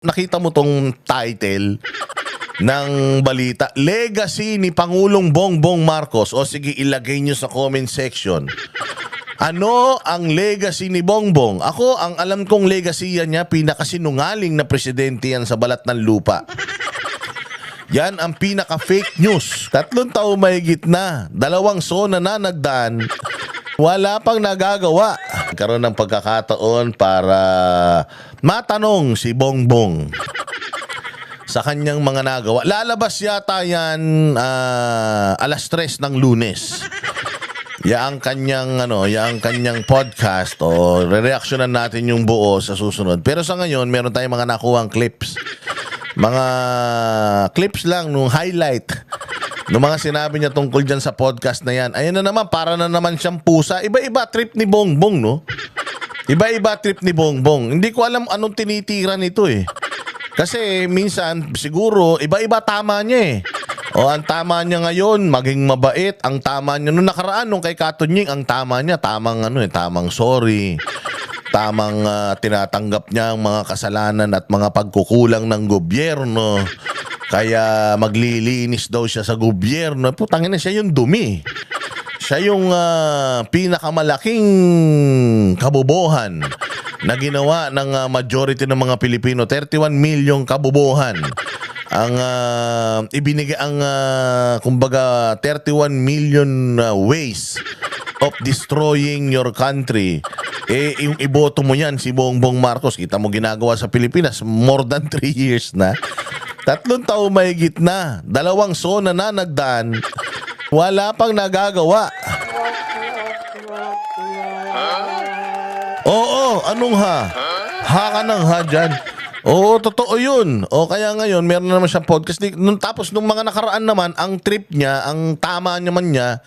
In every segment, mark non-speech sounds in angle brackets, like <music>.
nakita mo tong title ng balita, Legacy ni Pangulong Bongbong Marcos. O sige, ilagay nyo sa comment section. Ano ang legacy ni Bongbong? Ako, ang alam kong legacy niya, pinakasinungaling na presidente yan sa balat ng lupa. Yan ang pinaka-fake news. Tatlong taon mahigit na. Dalawang sona na nagdaan. Wala pang nagagawa. Karoon ng pagkakataon para matanong si Bongbong sa kanyang mga nagawa. Lalabas yata yan ah, alas tres ng lunes. Ya ang kanyang ano, ya ang kanyang podcast o re-reactionan natin yung buo sa susunod. Pero sa ngayon, meron tayong mga nakuhang clips. Mga clips lang nung highlight nung mga sinabi niya tungkol dyan sa podcast na yan. Ayun na naman, para na naman siyang pusa. Iba-iba trip ni Bongbong, no? Iba-iba trip ni Bongbong. Hindi ko alam anong tinitira nito eh. Kasi minsan, siguro, iba-iba tama niya eh. O ang tama niya ngayon, maging mabait. Ang tama niya, nung nakaraan, nung kay Katunying, ang tama niya, tamang ano eh, tamang sorry. Tamang ah, tinatanggap niya ang mga kasalanan at mga pagkukulang ng gobyerno. Kaya maglilinis daw siya sa gobyerno. Putangin na siya yung dumi. Siya yung ah, pinakamalaking kabubuhan na ginawa ng ah, majority ng mga Pilipino. 31 milyong kabubuhan ang ah, ibinigay ang ah, kumbaga 31 million ah, ways of destroying your country. Eh, yung iboto mo yan, si Bongbong Marcos, kita mo ginagawa sa Pilipinas, more than 3 years na. Tatlong taon mahigit na. Dalawang sona na nagdaan. Wala pang nagagawa. Oo, anong ha? Ha ka ng ha dyan. Oo, totoo yun. O kaya ngayon, meron na naman siyang podcast. Nung, tapos nung mga nakaraan naman, ang trip niya, ang tama naman niya,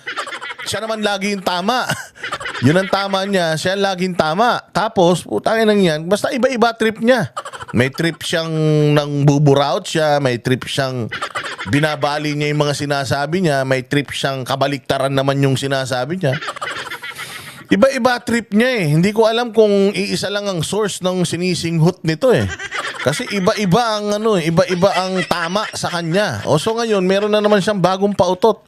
siya naman lagi yung tama. <laughs> yun ang tama niya, siya laging tama. Tapos, putangin lang yan, basta iba-iba trip niya. May trip siyang nang buburaot siya, may trip siyang binabali niya yung mga sinasabi niya, may trip siyang kabaliktaran naman yung sinasabi niya. Iba-iba trip niya eh. Hindi ko alam kung iisa lang ang source ng sinisinghot nito eh. Kasi iba-iba ang ano, eh, iba-iba ang tama sa kanya. O so ngayon, meron na naman siyang bagong pautot.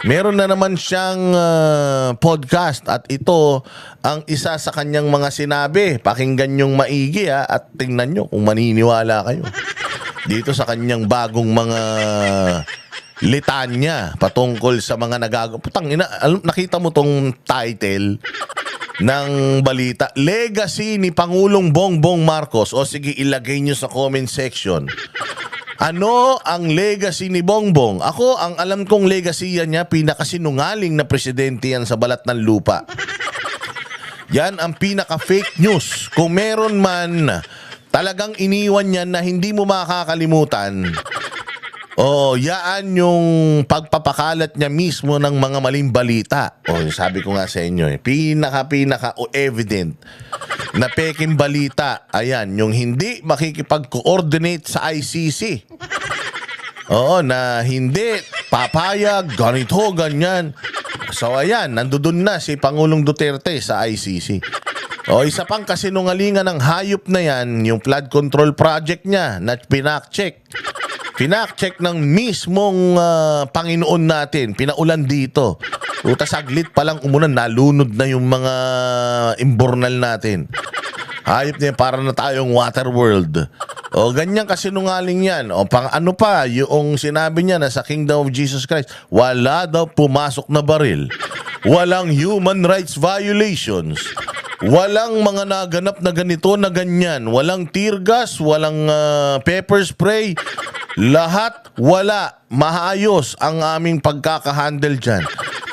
Meron na naman siyang ah, podcast at ito ang isa sa kanyang mga sinabi. Pakinggan yung maigi ha, at tingnan nyo kung maniniwala kayo. Dito sa kanyang bagong mga litanya patungkol sa mga nagagawa. Putang ina, nakita mo tong title ng balita, Legacy ni Pangulong Bongbong Marcos. O sige, ilagay nyo sa comment section. Ano ang legacy ni Bongbong? Ako, ang alam kong legacy niya, pinakasinungaling na presidente yan sa balat ng lupa. Yan ang pinaka-fake news. Kung meron man talagang iniwan niya na hindi mo makakalimutan, Oo, yaan yung pagpapakalat niya mismo ng mga maling balita. O, sabi ko nga sa inyo, eh, pinaka-pinaka o evident na peking balita. Ayan, yung hindi makikipag-coordinate sa ICC. Oo, na hindi papayag, ganito, ganyan. So ayan, nandoon na si Pangulong Duterte sa ICC. O isa pang kasinungalingan ng hayop na yan, yung flood control project niya na pinak-check. Pinak-check ng mismong ah, Panginoon natin, pinaulan dito. Uta saglit pa lang umulan, nalunod na yung mga imbornal natin. Hayop niya, para na tayong water world. O ganyan kasi nungaling yan. O pang ano pa, yung sinabi niya na sa Kingdom of Jesus Christ, wala daw pumasok na baril. Walang human rights violations. Walang mga naganap na ganito na ganyan. Walang tear gas, walang ah, pepper spray. Lahat wala. Maayos ang aming pagkakahandle dyan.